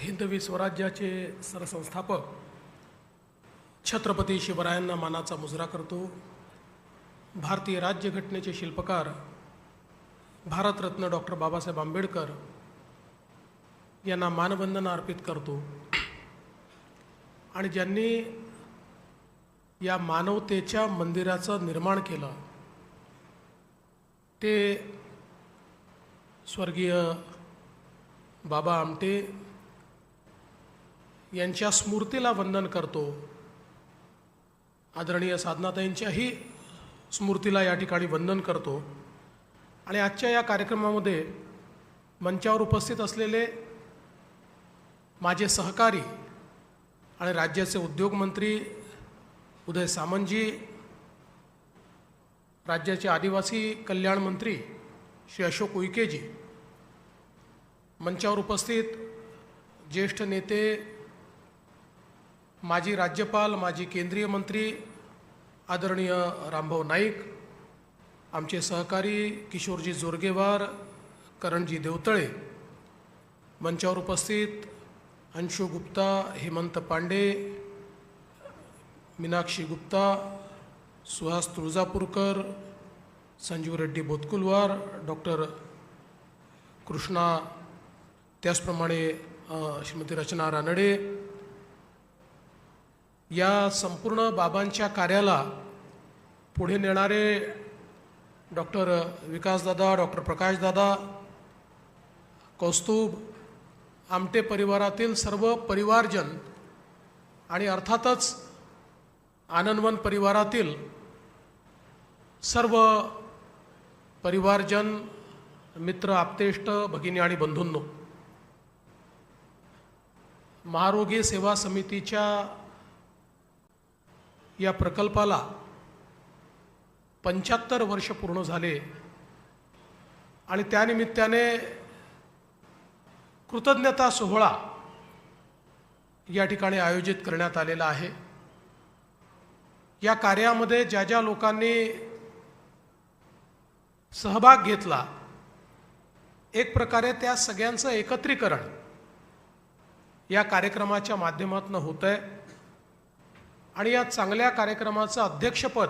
हिंदवी स्वराज्याचे सरसंस्थापक छत्रपती शिवरायांना मानाचा मुजरा करतो. भारतीय राज्यघटनेचे शिल्पकार भारतरत्न डॉक्टर बाबासाहेब आंबेडकर यांना मानवंदना अर्पित करतो. आणि ज्यांनी या मानवतेच्या मंदिराचं निर्माण केलं ते स्वर्गीय बाबा आमटे यांच्या स्मृतीला वंदन करतो. आदरणीय साधनाताईंच्याही स्मृतीला या ठिकाणी वंदन करतो. आणि आजच्या या कार्यक्रमामध्ये मंचावर उपस्थित असलेले माझे सहकारी आणि राज्याचे उद्योगमंत्री उदय सामंतजी राज्याचे आदिवासी कल्याण मंत्री श्री अशोक उईकेजी मंचावर उपस्थित ज्येष्ठ नेते माजी राज्यपाल माजी केंद्रीय मंत्री आदरणीय रामभाऊ नाईक आमचे सहकारी किशोरजी जोरगेवार करणजी देवतळे मंचावर उपस्थित अंशू गुप्ता हेमंत पांडे मीनाक्षी गुप्ता सुहास तुळजापूरकर संजीव रेड्डी बोतकुलवार डॉक्टर कृष्णा त्याचप्रमाणे श्रीमती रचना रानडे या संपूर्ण बाबांच्या कार्याला पुढे नेणारे डॉक्टर विकासदादा डॉक्टर प्रकाशदादा कौस्तुभ आमटे परिवारातील सर्व परिवारजन आणि अर्थातच आनंदवन परिवारातील सर्व परिवारजन मित्र आप्तेष्ट भगिनी आणि बंधूंनो महारोगी सेवा समितीच्या या प्रकल्पाला पंच्याहत्तर वर्ष पूर्ण झाले. आणि त्यानिमित्ताने कृतज्ञता सोहळा या ठिकाणी आयोजित करण्यात आलेला आहे. या कार्यामध्ये ज्या ज्या लोकांनी सहभाग घेतला एक प्रकारे त्या सगळ्यांचं एकत्रीकरण या कार्यक्रमाच्या माध्यमातून होतं आहे आणि या चांगल्या कार्यक्रमाचं अध्यक्षपद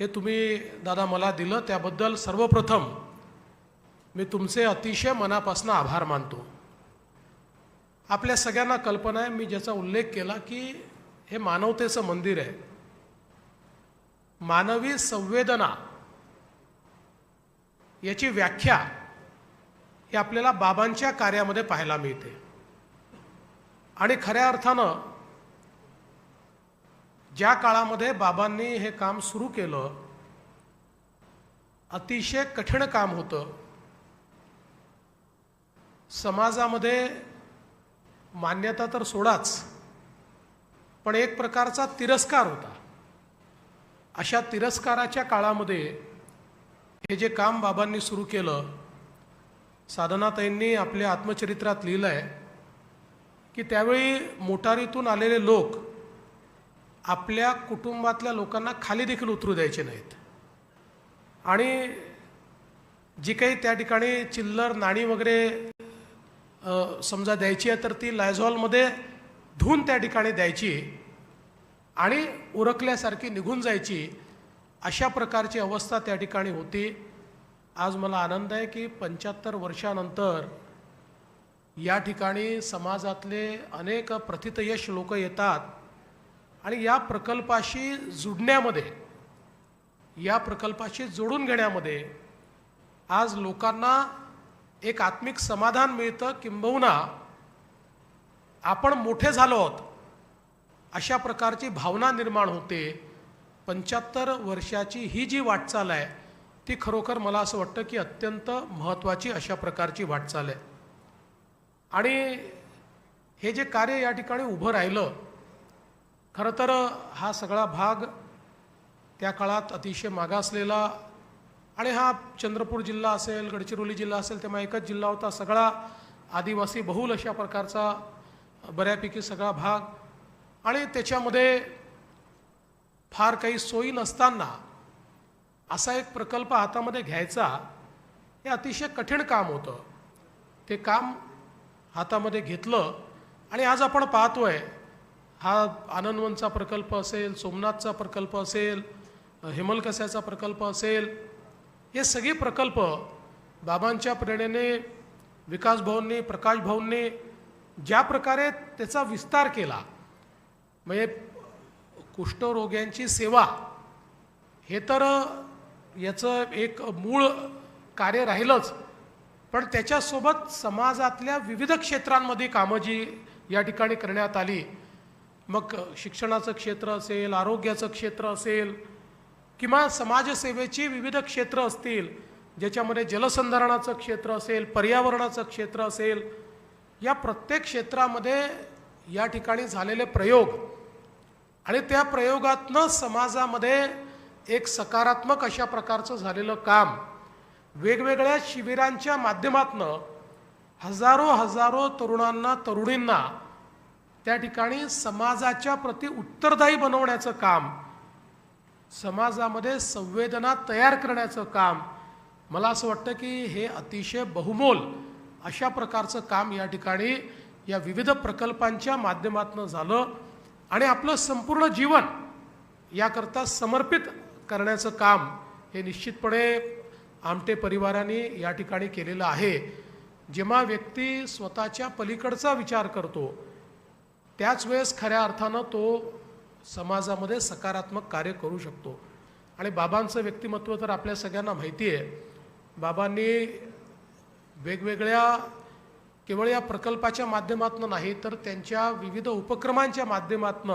हे तुम्ही दादा मला दिलं. त्याबद्दल सर्वप्रथम मी तुमचे अतिशय मनापासून आभार मानतो. आपल्या सगळ्यांना कल्पना आहे मी ज्याचा उल्लेख केला की हे मानवतेचं मंदिर आहे. मानवी संवेदना याची व्याख्या ही आपल्याला बाबांच्या कार्यामध्ये पाहायला मिळते. आणि खऱ्या अर्थानं ज्या काळामध्ये बाबांनी हे काम सुरू केलं अतिशय कठीण काम होतं. समाजामध्ये मान्यता तर सोडाच पण एक प्रकारचा तिरस्कार होता. अशा तिरस्काराच्या काळामध्ये हे जे काम बाबांनी सुरू केलं साधनाताईंनी आपल्या आत्मचरित्रात लिहिलं आहे की त्यावेळी मोटारीतून आलेले लोक आपल्या कुटुंबातल्या लोकांना खाली देखील उतरू द्यायचे नाहीत. आणि जी काही त्या ठिकाणी चिल्लर नाणी वगैरे समजा द्यायची आहे तर ती लायझॉलमध्ये धुवून त्या ठिकाणी द्यायची आणि उरकल्यासारखी निघून जायची अशा प्रकारची अवस्था त्या ठिकाणी होती. आज मला आनंद आहे की पंच्याहत्तर वर्षानंतर या ठिकाणी समाजातले अनेक प्रथितयश लोक येतात. आणि या प्रकल्पाशी जुडण्यामध्ये या प्रकल्पाशी जोडून घेण्यामध्ये आज लोकांना एक आत्मिक समाधान मिळतं किंबहुना आपण मोठे झालो आहोत अशा प्रकारची भावना निर्माण होते. पंच्याहत्तर वर्षाची ही जी वाटचाल आहे ती खरोखर मला असं वाटतं की अत्यंत महत्त्वाची अशा प्रकारची वाटचाल आहे. आणि हे जे कार्य या ठिकाणी उभं राहिलं खरं तर हा सगळा भाग त्या काळात अतिशय मागासलेला आणि हा चंद्रपूर जिल्हा असेल गडचिरोली जिल्हा असेल तेव्हा एकच जिल्हा होता सगळा आदिवासी बहुल अशा प्रकारचा बऱ्यापैकी सगळा भाग. आणि त्याच्यामध्ये फार काही सोयी नसताना असा एक प्रकल्प हातामध्ये घ्यायचा हे अतिशय कठीण काम होतं. ते काम हातामध्ये घेतलं आणि आज आपण पाहतोय हा आनंदवनचा प्रकल्प असेल सोमनाथचा प्रकल्प असेल हेमलकस्याचा प्रकल्प असेल हे सगळे प्रकल्प बाबांच्या प्रेरणेने विकास भाऊंनी प्रकाश भाऊंनी ज्या प्रकारे त्याचा विस्तार केला म्हणजे कुष्ठरोग्यांची सेवा हे तर याचं एक मूळ कार्य राहिलंच पण त्याच्यासोबत समाजातल्या विविध क्षेत्रांमध्ये कामं जी या ठिकाणी करण्यात आली मग शिक्षणाचं क्षेत्र असेल आरोग्याचं क्षेत्र असेल किंवा समाजसेवेची विविध क्षेत्र असतील ज्याच्यामध्ये जलसंधारणाचं क्षेत्र असेल पर्यावरणाचं क्षेत्र असेल या प्रत्येक क्षेत्रामध्ये या ठिकाणी झालेले प्रयोग. आणि त्या प्रयोगातनं समाजामध्ये एक सकारात्मक अशा प्रकारचं झालेलं काम. वेगवेगळ्या शिबिरांच्या माध्यमातनं हजारो हजारो तरुणांना तरुणींना त्या ठिकाणी समाजाच्या प्रति उत्तरदायी बनवण्याचं काम समाजामध्ये संवेदना तयार करण्याचं काम मला असं वाटतं की हे अतिशय बहुमोल अशा प्रकारचं काम या ठिकाणी या विविध प्रकल्पांच्या माध्यमातून झालं आणि आपलं संपूर्ण जीवन याकरता समर्पित करण्याचं काम हे निश्चितपणे आमटे परिवाराने या ठिकाणी केलेलं आहे. जेव्हा व्यक्ती स्वतःच्या पलीकडचा विचार करतो त्याच वेळेस खऱ्या अर्थानं तो समाजामध्ये सकारात्मक कार्य करू शकतो. आणि बाबांचं व्यक्तिमत्व तर आपल्या सगळ्यांना माहिती आहे. बाबांनी वेगवेगळ्या केवळ या प्रकल्पाच्या माध्यमातून नाही तर त्यांच्या विविध उपक्रमांच्या माध्यमातून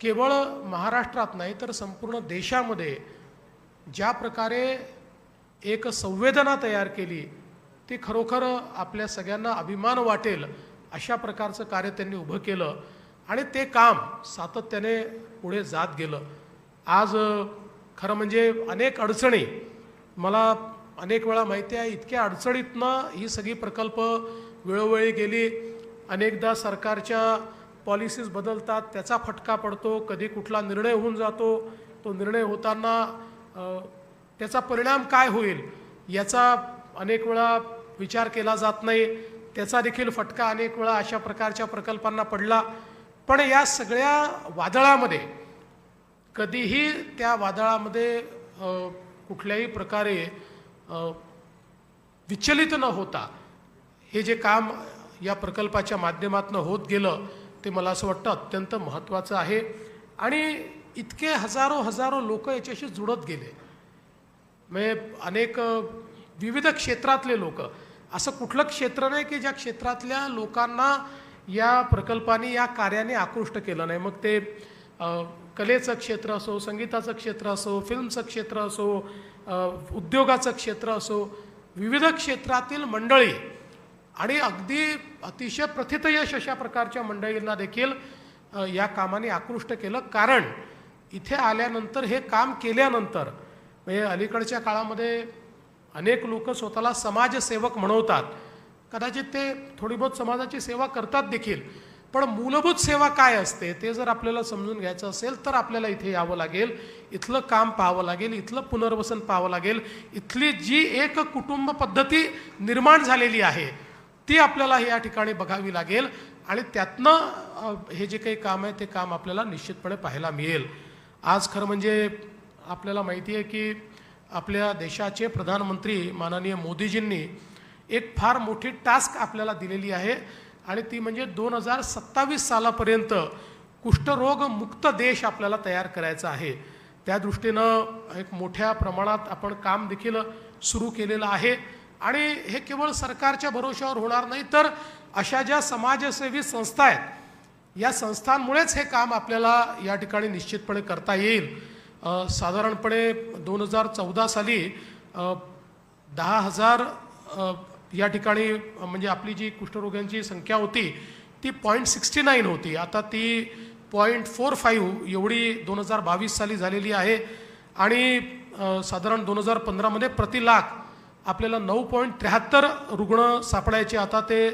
केवळ महाराष्ट्रात नाही तर संपूर्ण देशामध्ये ज्या प्रकारे एक संवेदना तयार केली ती खरोखर आपल्या सगळ्यांना अभिमान वाटेल. अशा प्रकारचं कार्य त्यांनी उभं केलं आणि ते काम सातत्याने पुढे जात गेलं. आज खरं म्हणजे अनेक अडचणी मला अनेक वेळा माहिती आहे इतक्या अडचणीतनं ही सगळी प्रकल्प वेळोवेळी गेली. अनेकदा सरकारच्या पॉलिसीज बदलतात त्याचा फटका पडतो कधी कुठला निर्णय होऊन जातो तो निर्णय होताना त्याचा परिणाम काय होईल याचा अनेक वेळा विचार केला जात नाही. त्याचा देखील फटका अनेक वेळा अशा प्रकारच्या प्रकल्पांना पडला. पण या सगळ्या वादळामध्ये कधीही त्या वादळामध्ये कुठल्याही प्रकारे विचलित न होता हे जे काम या प्रकल्पाच्या माध्यमातून होत गेलं ते मला असं वाटतं अत्यंत महत्त्वाचं आहे. आणि इतके हजारो हजारो लोक याच्याशी जुळत गेले. म्हणजे अनेक विविध क्षेत्रातले लोक असं कुठलं क्षेत्र नाही की ज्या क्षेत्रातल्या लोकांना या प्रकल्पाने या कार्याने आकृष्ट केलं नाही. मग ते कलेचं क्षेत्र असो संगीताचं क्षेत्र असो फिल्मचं क्षेत्र असो उद्योगाचं क्षेत्र असो विविध क्षेत्रातील मंडळी आणि अगदी अतिशय प्रथितयश अशा प्रकारच्या मंडळींना देखील या कामाने आकृष्ट केलं. कारण इथे आल्यानंतर हे काम केल्यानंतर म्हणजे अलीकडच्या काळामध्ये अनेक लोक स्वतःला समाजसेवक म्हणवतात. कदाचित ते थोडी बहुत समाजाची सेवा करतात देखील. पण मूलभूत सेवा काय असते ते जर आपल्याला समजून घ्यायचं असेल तर आपल्याला इथे यावं लागेल. इथलं काम पाहावं लागेल इथलं पुनर्वसन पाहावं लागेल. इथली जी एक कुटुंब पद्धती निर्माण झालेली आहे ती आपल्याला या ठिकाणी बघावी लागेल आणि त्यातनं हे जे काही काम आहे ते काम आपल्याला निश्चितपणे पाहायला मिळेल. आज खरं म्हणजे आपल्याला माहिती आहे की आपल्या देशाचे प्रधानमंत्री माननीय मोदीजींनी एक फार मोठी टास्क आपल्याला दिलेली आहे. आणि ती म्हणजे दोन हजार सत्तावीस सालापर्यंत कुष्ठरोगमुक्त देश आपल्याला तयार करायचा आहे. त्या दृष्टीनं एक मोठ्या प्रमाणात आपण काम देखील सुरू केलेलं आहे. आणि हे केवळ सरकारच्या भरोश्यावर होणार नाही तर अशा ज्या समाजसेवी संस्था आहेत या संस्थांमुळेच हे काम आपल्याला या ठिकाणी निश्चितपणे करता येईल. साधारणपणे दोन हजार चौदा साली दहा हजार या ठिकाणी म्हणजे आपली जी कुष्ठरोग्यांची संख्या होती ती पॉईंट सिक्स्टी नाईन होती. आता ती पॉईंट फोर फाईव्ह एवढी दोन हजार बावीस साली झालेली आहे. आणि साधारण दोन हजार पंधरामध्ये प्रति लाख आपल्याला नऊ पॉईंट त्र्याहत्तर रुग्ण सापडायचे. आता ते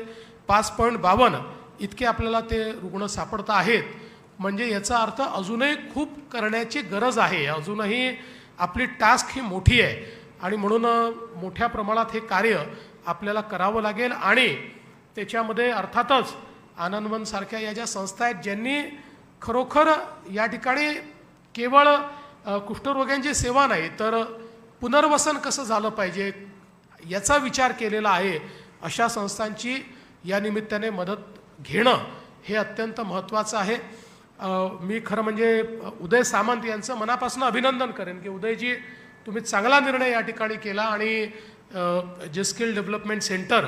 पाच पॉईंट बावन्न इतके आपल्याला ते रुग्ण सापडत आहेत. म्हणजे याचा अर्थ अजूनही खूप करण्याची गरज आहे. अजूनही आपली टास्क ही मोठी आहे. आणि म्हणून मोठ्या प्रमाणात हे कार्य आपल्याला करावं लागेल आणि त्याच्यामध्ये अर्थातच आनंदवनसारख्या या ज्या संस्था आहेत ज्यांनी खरोखर या ठिकाणी केवळ कुष्ठरोग्यांची सेवा नाही तर पुनर्वसन कसं झालं पाहिजे याचा विचार केलेला आहे अशा संस्थांची या निमित्ताने मदत घेणं हे अत्यंत महत्त्वाचं आहे. मी खरं म्हणजे उदय सामंत यांचं मनापासून अभिनंदन करेन की उदयजी तुम्ही चांगला निर्णय या ठिकाणी केला आणि जे स्किल डेव्हलपमेंट सेंटर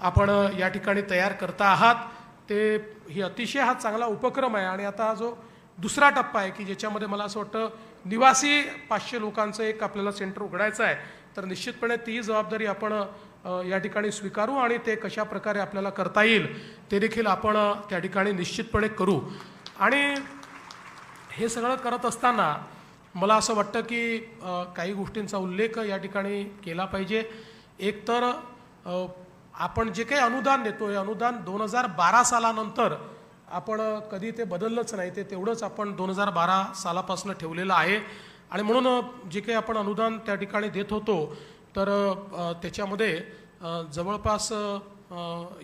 आपण या ठिकाणी तयार करता आहात ते ही अतिशय हा चांगला उपक्रम आहे. आणि आता जो दुसरा टप्पा आहे की ज्याच्यामध्ये मला असं वाटतं निवासी पाचशे लोकांचं एक आपल्याला सेंटर उघडायचं आहे तर निश्चितपणे ती जबाबदारी आपण या ठिकाणी स्वीकारू आणि ते कशा प्रकारे आपल्याला करता येईल ते देखील आपण त्या ठिकाणी निश्चितपणे करू. आणि हे सगळं करत असताना मला असं वाटतं की काही गोष्टींचा उल्लेख या ठिकाणी केला पाहिजे. एकतर आपण जे काही अनुदान देतो हे अनुदान दोन हजार बारा सालानंतर आपण कधी ते बदललंच नाही ते तेवढंच आपण दोन हजार बारा सालापासून ठेवलेलं आहे. आणि म्हणून जे काही आपण अनुदान त्या ठिकाणी देत होतो तर त्याच्यामध्ये जवळपास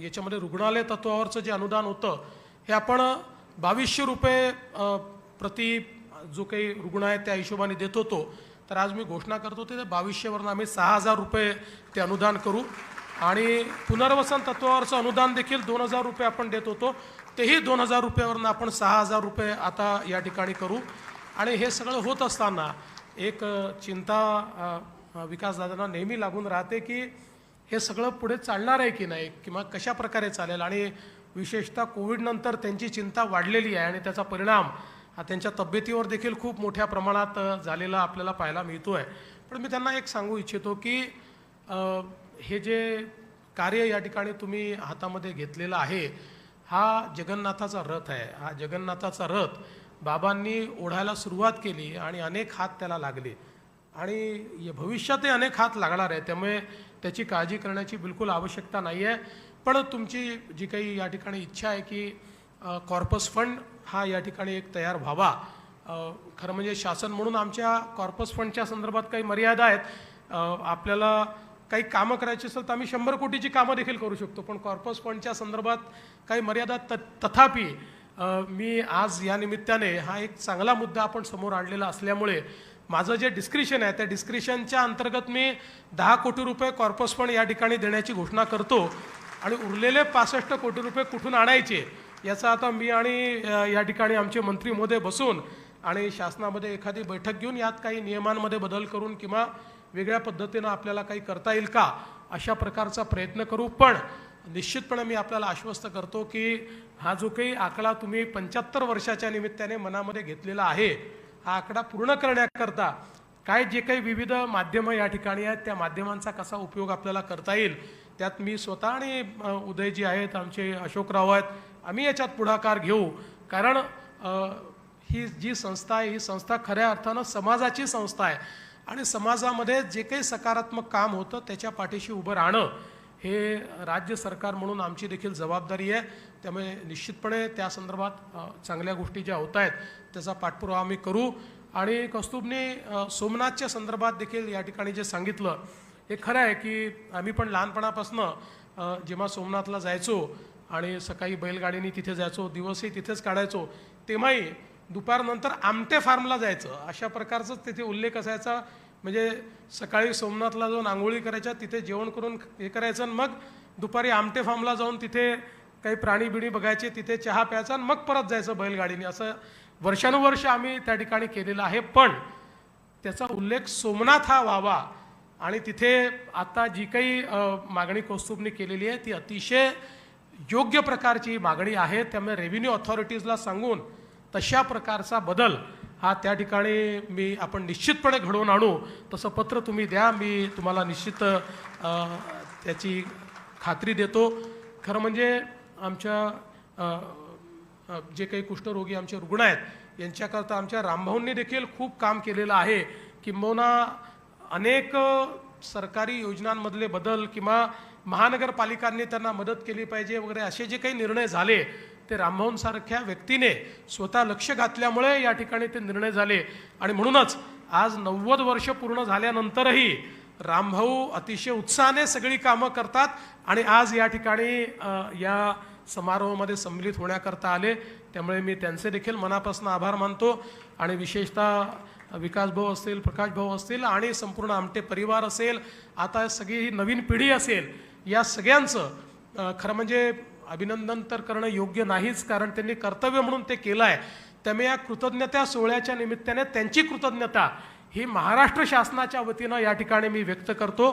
याच्यामध्ये रुग्णालय तत्वावरचं जे अनुदान होतं हे आपण बावीसशे रुपये प्रति जो काही रुग्ण आहे त्या हिशोबाने देत होतो. तर आज मी घोषणा करतो ते बावीसशेवरनं आम्ही सहा हजार रुपये ते अनुदान करू. आणि पुनर्वसन तत्वावरचं अनुदान देखील दोन हजार रुपये आपण देत होतो. तेही दोन हजार रुपयावरनं आपण सहा हजार रुपये आता या ठिकाणी करू. आणि हे सगळं होत असताना एक चिंता अ, विकासदादांना नेहमी लागून राहते की हे सगळं पुढे चालणार आहे की नाही? किंवा कशा प्रकारे चालेल? आणि विशेषतः कोविडनंतर त्यांची चिंता वाढलेली आहे आणि त्याचा परिणाम हा त्यांच्या तब्येतीवर देखील खूप मोठ्या प्रमाणात झालेला आपल्याला पाहायला मिळतो आहे पण मी त्यांना एक सांगू इच्छितो की हे जे कार्य या ठिकाणी तुम्ही हातामध्ये घेतलेलं आहे हा जगन्नाथाचा रथ आहे. हा जगन्नाथाचा रथ बाबांनी ओढायला सुरुवात केली आणि अनेक हात त्याला लागले. आणि भविष्यातही अनेक हात लागणार आहे त्यामुळे त्याची काळजी करण्याची बिलकुल आवश्यकता नाही आहे पण तुमची जी काही या ठिकाणी इच्छा आहे की कॉर्पस फंड हा या ठिकाणी एक तयार व्हावा. खरं म्हणजे शासन म्हणून आमच्या कॉर्पस फंडच्या संदर्भात काही मर्यादा आहेत. आपल्याला काही कामं करायची असेल तर आम्ही शंभर कोटीची कामं देखील करू शकतो. पण कॉर्पस फंडच्या संदर्भात काही मर्यादा त तथापि मी आज या निमित्ताने हा एक चांगला मुद्दा आपण समोर आणलेला असल्यामुळे माझं जे डिस्क्रिप्शन आहे त्या डिस्क्रिशनच्या अंतर्गत मी दहा कोटी रुपये कॉर्पस फंड या ठिकाणी देण्याची घोषणा करतो. आणि उरलेले पासष्ट कोटी रुपये कुठून आणायचे याचा आता मी आणि या ठिकाणी आमचे मंत्री महोदय बसून आणि शासनामध्ये एखादी बैठक घेऊन यात काही नियमांमध्ये बदल करून किंवा वेगळ्या पद्धतीनं आपल्याला काही करता येईल का अशा प्रकारचा प्रयत्न करू. पण निश्चितपणे मी आपल्याला आश्वस्त करतो की हा जो काही आकडा तुम्ही पंच्याहत्तर वर्षाच्या निमित्ताने मनामध्ये घेतलेला आहे हा आकडा पूर्ण करण्याकरता काय जे काही विविध माध्यमं या ठिकाणी आहेत त्या माध्यमांचा कसा उपयोग आपल्याला करता येईल त्यात मी स्वतः आणि उदयजी आहेत आमचे अशोकराव आहेत आम्ही याच्यात पुढाकार घेऊ. कारण ही जी संस्था आहे ही संस्था खऱ्या अर्थानं समाजाची संस्था आहे. आणि समाजामध्ये जे काही सकारात्मक काम होतं त्याच्या पाठीशी उभं राहणं हे राज्य सरकार म्हणून आमची देखील जबाबदारी आहे. त्यामुळे निश्चितपणे त्या संदर्भात चांगल्या गोष्टी ज्या होत आहेत त्याचा पाठपुरावा आम्ही करू. आणि कौस्तुभने सोमनाथच्या संदर्भात देखील या ठिकाणी जे सांगितलं हे खरं आहे की आम्ही पण लहानपणापासनं जेव्हा सोमनाथला जायचो आणि सकाळी बैलगाडीने तिथे जायचो दिवसही तिथेच काढायचो तेव्हाही दुपारनंतर आमटे फार्मला जायचं. अशा प्रकारचंच तिथे उल्लेख असायचा. म्हणजे सकाळी सोमनाथला जाऊन आंघोळी करायच्या तिथे जेवण करून हे करायचं आणि मग दुपारी आमटे फार्मला जाऊन तिथे काही प्राणी बिणी बघायचे तिथे चहा प्यायचा आणि मग परत जायचं बैलगाडीने. असं वर्षानुवर्ष आम्ही त्या ठिकाणी केलेलं आहे. पण त्याचा उल्लेख सोमनाथ हा व्हावा. आणि तिथे आता जी काही मागणी कौस्तुभने केलेली आहे ती अतिशय योग्य प्रकारची मागणी आहे. त्यामुळे रेव्हेन्यू ऑथॉरिटीजला सांगून तशा प्रकारचा बदल हा त्या ठिकाणी मी आपण निश्चितपणे घडवून आणू. तसं पत्र तुम्ही द्या मी तुम्हाला निश्चित त्याची खात्री देतो. खरं म्हणजे आमच्या जे काही कुष्ठरोगी आमचे रुग्ण आहेत यांच्याकरता आमच्या रामभाऊंनी देखील खूप काम केलेलं आहे किंबहुना अनेक सरकारी योजनांमधले बदल किंवा महानगरपालिकांनी त्यांना मदत केली पाहिजे वगैरे असे जे काही निर्णय झाले ते रामभाऊंसारख्या व्यक्तीने स्वतः लक्ष घातल्यामुळे या ठिकाणी ते निर्णय झाले. आणि म्हणूनच आज नव्वद वर्ष पूर्ण झाल्यानंतरही रामभाऊ अतिशय उत्साहाने सगळी कामं करतात आणि आज या ठिकाणी या समारोहामध्ये सम्मिलित होण्याकरता आले. त्यामुळे मी त्यांचे देखील मनापासून आभार मानतो. आणि विशेषतः विकास भाऊ असतील प्रकाश भाऊ असतील आणि संपूर्ण आमटे परिवार असेल आता सगळी ही नवीन पिढी असेल या सगळ्यांचं खरं म्हणजे अभिनंदन तर करणं योग्य नाहीच कारण त्यांनी कर्तव्य म्हणून ते केलं आहे त्यामुळे या कृतज्ञता सोहळ्याच्या निमित्ताने त्यांची कृतज्ञता ही महाराष्ट्र शासनाच्या वतीनं या ठिकाणी मी व्यक्त करतो.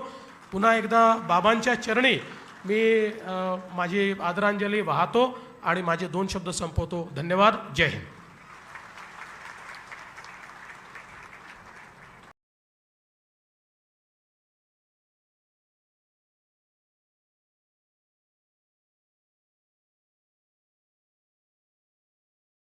पुन्हा एकदा बाबांच्या चरणी मी माझी आदरांजली वाहतो आणि माझे दोन शब्द संपवतो. धन्यवाद. जय हिंद.